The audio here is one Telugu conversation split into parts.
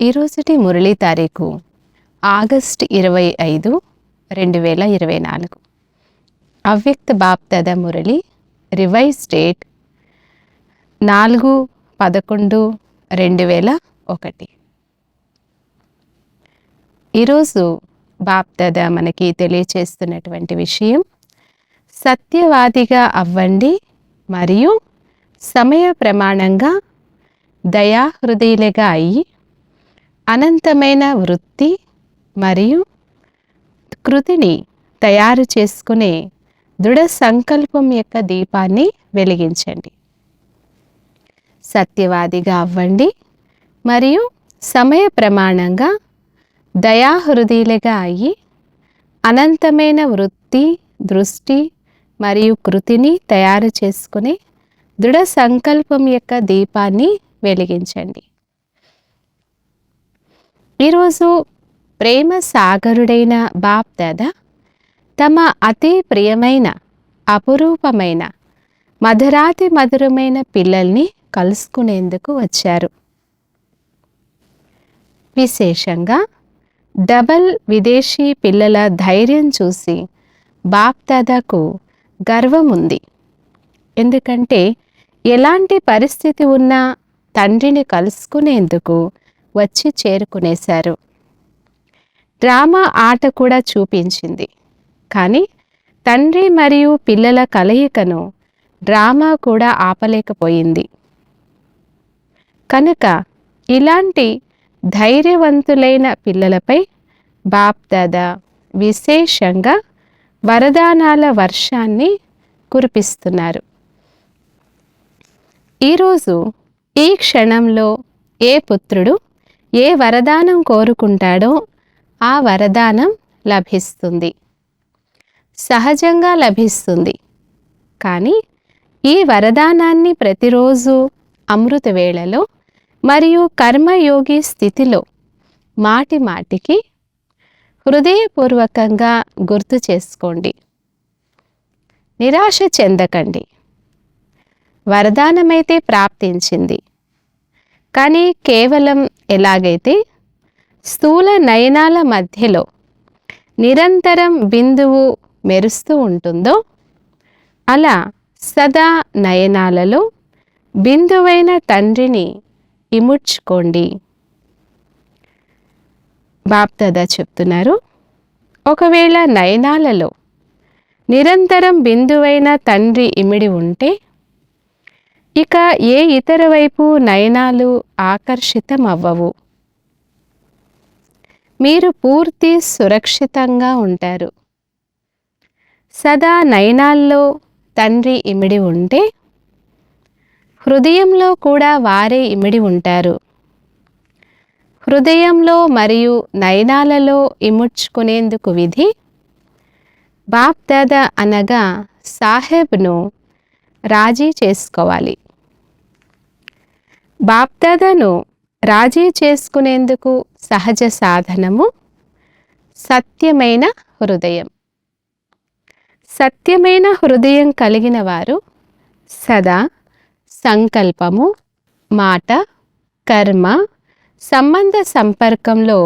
ఈరోజుటి మురళీ తారీఖు ఆగస్ట్ ఇరవై ఐదు రెండు వేల ఇరవై నాలుగు. అవ్యక్త బాప్తద మురళి రివైజ్ డేట్ నాలుగు పదకొండు రెండు వేల ఒకటి. ఈరోజు బాప్తద మనకి తెలియచేస్తున్నటువంటి విషయం సత్యవాదిగా అవ్వండి మరియు సమయ ప్రమాణంగా దయాహృదయులుగా అయ్యి అనంతమైన వృత్తి మరియు కృతిని తయారు చేసుకునే దృఢ సంకల్పం యొక్క దీపాన్ని వెలిగించండి. సత్యవాదిగా అవ్వండి మరియు సమయ ప్రమాణంగా దయాహృదయులుగా అయ్యి అనంతమైన వృత్తి దృష్టి మరియు కృతిని తయారు చేసుకునే దృఢ సంకల్పం యొక్క దీపాన్ని వెలిగించండి. ఈరోజు ప్రేమ సాగరుడైన బాప్ దాదా తమ అతి ప్రియమైన అపురూపమైన మధురాతి మధురమైన పిల్లల్ని కలుసుకునేందుకు వచ్చారు. విశేషంగా డబల్ విదేశీ పిల్లల ధైర్యం చూసి బాప్ దాదాకు గర్వం ఉంది. ఎందుకంటే ఎలాంటి పరిస్థితి ఉన్నా తండ్రిని కలుసుకునేందుకు వచ్చి చేరుకునేశారు. డ్రామా ఆట కూడా చూపించింది. కానీ తండ్రి మరియు పిల్లల కలయికను డ్రామా కూడా ఆపలేకపోయింది. కనుక ఇలాంటి ధైర్యవంతులైన పిల్లలపై బాప్దాదా విశేషంగా వరదానాల వర్షాన్ని కురిపిస్తున్నారు. ఈరోజు ఈ క్షణంలో ఏ పుత్రుడు ఏ వరదానం కోరుకుంటాడో ఆ వరదానం లభిస్తుంది. సహజంగా లభిస్తుంది. కానీ ఈ వరదానాన్ని ప్రతిరోజు అమృత వేళలో మరియు కర్మయోగి స్థితిలో మాటి మాటికి హృదయపూర్వకంగా గుర్తు చేసుకోండి. నిరాశ చెందకండి. వరదానమైతే ప్రాప్తించింది. కానీ కేవలం ఎలాగైతే స్థూల నయనాల మధ్యలో నిరంతరం బిందువు మెరుస్తూ ఉంటుందో అలా సదా నయనాలలో బిందువైన తండ్రిని ఇముడ్చుకోండి. బాప్దాదా చెప్తున్నారు ఒకవేళ నయనాలలో నిరంతరం బిందువైన తండ్రి ఇమిడి ఉంటే ఇక ఏ ఇతర వైపు నయనాలు ఆకర్షితం అవ్వవు మీరు పూర్తి సురక్షితంగా ఉంటారు. సదా నయనాల్లో తండ్రి ఇమిడి ఉంటే హృదయంలో కూడా వారే ఇమిడి ఉంటారు. హృదయంలో మరియు నయనాలలో ఇముడ్చుకునేందుకు విధి బాప్దాద అనగా సాహెబ్ను రాజీ చేసుకోవాలి. బాప్దాదాను రాజీ చేసుకునేందుకు సహజ సాధనము సత్యమైన హృదయం. సత్యమైన హృదయం కలిగిన వారు సదా సంకల్పము మాట కర్మ సంబంధ సంపర్కంలో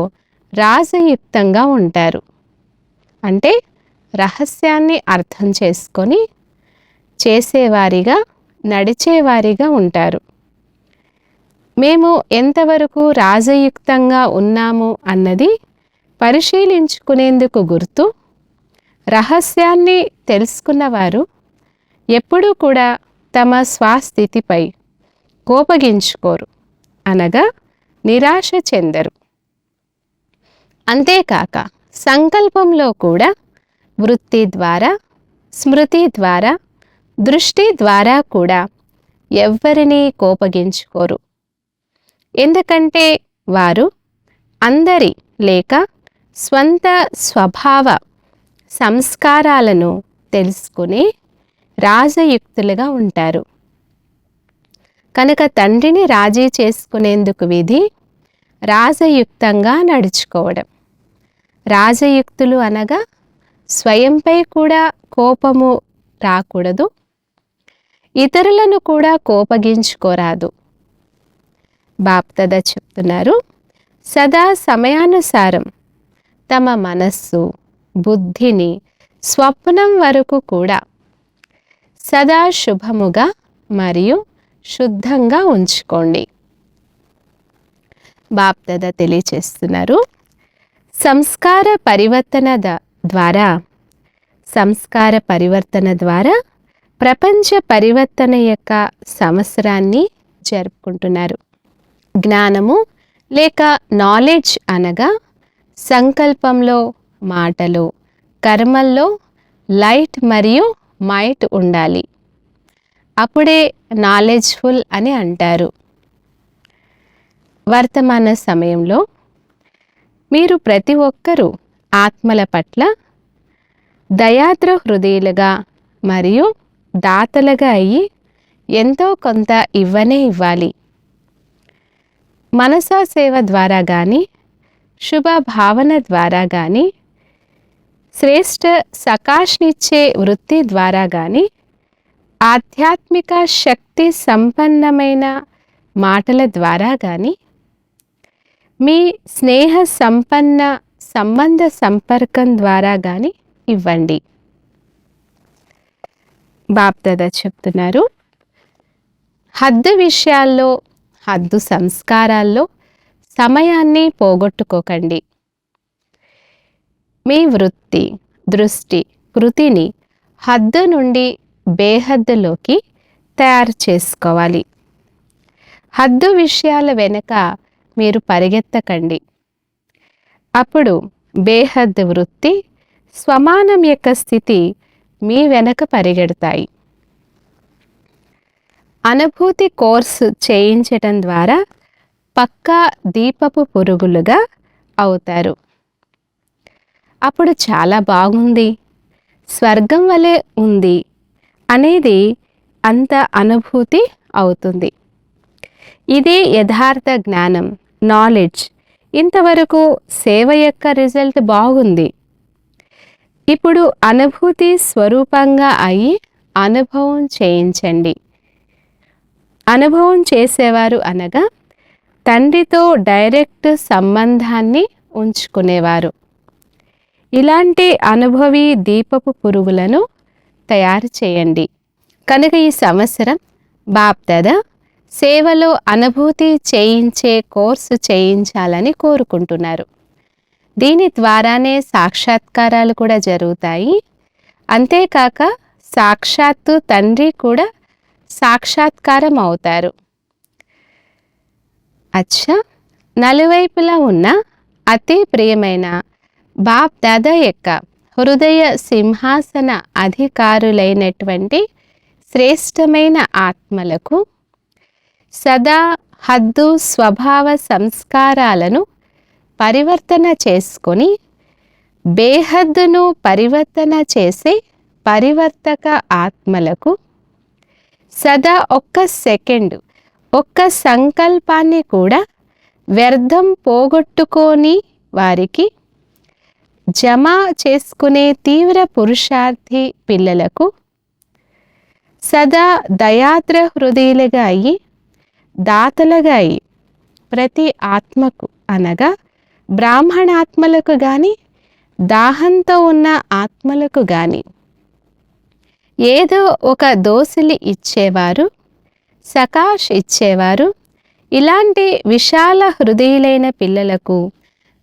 రాజయుక్తంగా ఉంటారు. అంటే రహస్యాన్ని అర్థం చేసుకొని చేసేవారిగా నడిచేవారిగా ఉంటారు. మేము ఎంతవరకు రాజయుక్తంగా ఉన్నాము అన్నది పరిశీలించుకునేందుకు గుర్తు రహస్యాన్ని తెలుసుకున్నవారు ఎప్పుడూ కూడా తమ స్వాస్థితిపై కోపగించుకోరు అనగా నిరాశ చెందరు. అంతేకాక సంకల్పంలో కూడా వృత్తి ద్వారా స్మృతి ద్వారా దృష్టి ద్వారా కూడా ఎవ్వరినీ కోపగించుకోరు. ఎందుకంటే వారు అందరి లేక స్వంత స్వభావ సంస్కారాలను తెలుసుకుని రాజయుక్తులుగా ఉంటారు. కనుక తండ్రిని రాజీ చేసుకునేందుకు విధి రాజయుక్తంగా నడుచుకోవడం. రాజయుక్తులు అనగా స్వయంపై కూడా కోపము రాకూడదు ఇతరులను కూడా కోపగించుకోరాదు. బాప్తద చెప్తున్నారు. సదా సమయానుసారం తమ మనస్సు బుద్ధిని స్వప్నం వరకు కూడా సదా శుభముగా మరియు శుద్ధంగా ఉంచుకోండి. బాప్దద తెలియచేస్తున్నారు. సంస్కార పరివర్తన ద- ద్వారా సంస్కార పరివర్తన ద్వారా ప్రపంచ పరివర్తన యొక్క సంవత్సరాన్ని జరుపుకుంటున్నారు. జ్ఞానము లేక నాలెడ్జ్ అనగా సంకల్పంలో మాటలు కర్మల్లో లైట్ మరియు మైట్ ఉండాలి. అప్పుడే నాలెడ్జ్ఫుల్ అని అంటారు. వర్తమాన సమయంలో మీరు ప్రతి ఒక్కరూ ఆత్మల పట్ల దయాద్ర హృదయులుగా మరియు దాతలుగా అయ్యి ఎంతో కొంత ఇవ్వనే ఇవ్వాలి. మనసా సేవ ద్వారా కానీ శుభ భావన ద్వారా కానీ శ్రేష్ఠ సకాష్నిచ్చే వృత్తి ద్వారా కానీ ఆధ్యాత్మిక శక్తి సంపన్నమైన మాటల ద్వారా కానీ మీ స్నేహ సంపన్న సంబంధ సంపర్కం ద్వారా కానీ ఇవ్వండి. బాప్దాద చెప్తున్నారు. హద్దు విషయాల్లో హద్దు సంస్కారాల్లో సమయాన్ని పోగొట్టుకోకండి. మీ వృత్తి దృష్టి కృతిని హద్దు నుండి బేహద్దులోకి తయారు చేసుకోవాలి. హద్దు విషయాల వెనుక మీరు పరిగెత్తకండి. అప్పుడు బేహద్దు వృత్తి స్వమానం యొక్క స్థితి మీ వెనక పరిగెడతాయి. అనుభూతి కోర్సు చేయించటం ద్వారా పక్కా దీపపు పురుగులుగా అవుతారు. అప్పుడు చాలా బాగుంది. స్వర్గం వలె ఉంది అనేది అంత అనుభూతి అవుతుంది. ఇదే యథార్థ జ్ఞానం నాలెడ్జ్ ఇంతవరకు సేవ యొక్క రిజల్ట్ బాగుంది. ఇప్పుడు అనుభూతి స్వరూపంగా అయి అనుభవం చేయించండి. అనుభవం చేసేవారు అనగా తండ్రితో డైరెక్ట్ సంబంధాన్ని ఉంచుకునేవారు. ఇలాంటి అనుభవి దీపపు పురుగులను తయారు చేయండి. కనుక ఈ సంవత్సరం బాప్దాద సేవలో అనుభూతి చేయించే కోర్సు చేయించాలని కోరుకుంటున్నారు. దీని ద్వారానే సాక్షాత్కారాలు కూడా జరుగుతాయి. అంతేకాక సాక్షాత్తు తండ్రి కూడా సాక్షాత్కారం అవుతారు అచ్చా నలువైపులా ఉన్న అతి ప్రియమైన బాప్ దాదా యొక్క హృదయ సింహాసన అధికారులైనటువంటి శ్రేష్టమైన ఆత్మలకు సదా హద్దు స్వభావ సంస్కారాలను పరివర్తన చేసుకొని బేహద్దును పరివర్తన చేసే పరివర్తక ఆత్మలకు సదా ఒక్క సెకండ్ ఒక్క సంకల్పాన్ని కూడా వ్యర్థం పోగొట్టుకోని వారికి జమ చేసుకునే తీవ్ర పురుషార్థి పిల్లలకు సదా దయాద్ర హృదయులుగా అయ్యి దాతలుగా అయ్యి ప్రతి ఆత్మకు అనగా బ్రాహ్మణాత్మలకు కానీ దాహంతో ఉన్న ఆత్మలకు కానీ ఏదో ఒక దోసిలి ఇచ్చేవారు సకాష్ ఇచ్చేవారు. ఇలాంటి విశాల హృదయులైన పిల్లలకు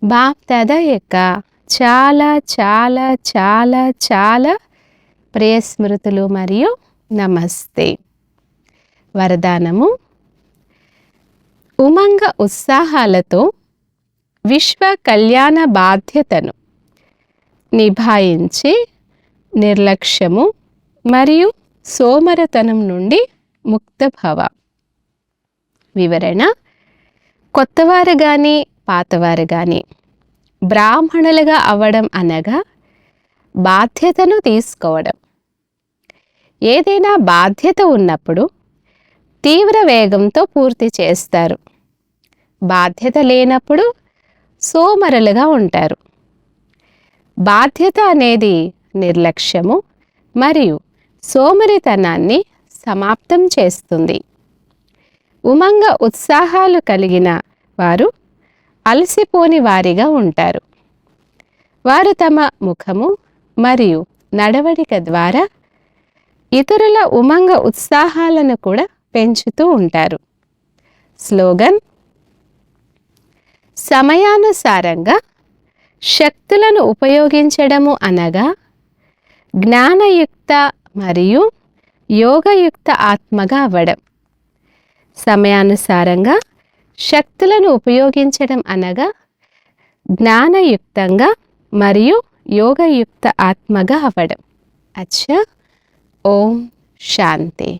బాప్దాద యొక్క చాలా చాలా చాలా చాలా ప్రియస్మృతులు మరియు నమస్తే. వరదానము. ఉమంగ ఉత్సాహాలతో విశ్వ కళ్యాణ బాధ్యతను నిభాయించి నిర్లక్ష్యము మరియు సోమరతనం నుండి ముక్తభవ. వివరణ కొత్తవారు కానీ పాతవారు కానీ బ్రాహ్మణులుగా అవ్వడం అనగా బాధ్యతను తీసుకోవడం. ఏదైనా బాధ్యత ఉన్నప్పుడు తీవ్ర వేగంతో పూర్తి చేస్తారు. బాధ్యత లేనప్పుడు సోమరులుగా ఉంటారు. బాధ్యత అనేది నిర్లక్ష్యము మరియు సోమరితనాన్ని సమాప్తం చేస్తుంది. ఉమంగ ఉత్సాహాలు కలిగిన వారు అలసిపోని వారిగా ఉంటారు. వారు తమ ముఖము మరియు నడవడిక ద్వారా ఇతరుల ఉమంగ ఉత్సాహాలను కూడా పెంచుతూ ఉంటారు. స్లోగన్ సమయానుసారంగా శక్తులను ఉపయోగించడము అనగా జ్ఞానయుక్త మరియు యోగయుక్త ఆత్మగా అవ్వడం. సమయానుసారంగా శక్తులను ఉపయోగించడం అనగా జ్ఞానయుక్తంగా మరియు యోగయుక్త ఆత్మగా అవ్వడం. అచ్చా ఓం శాంతి.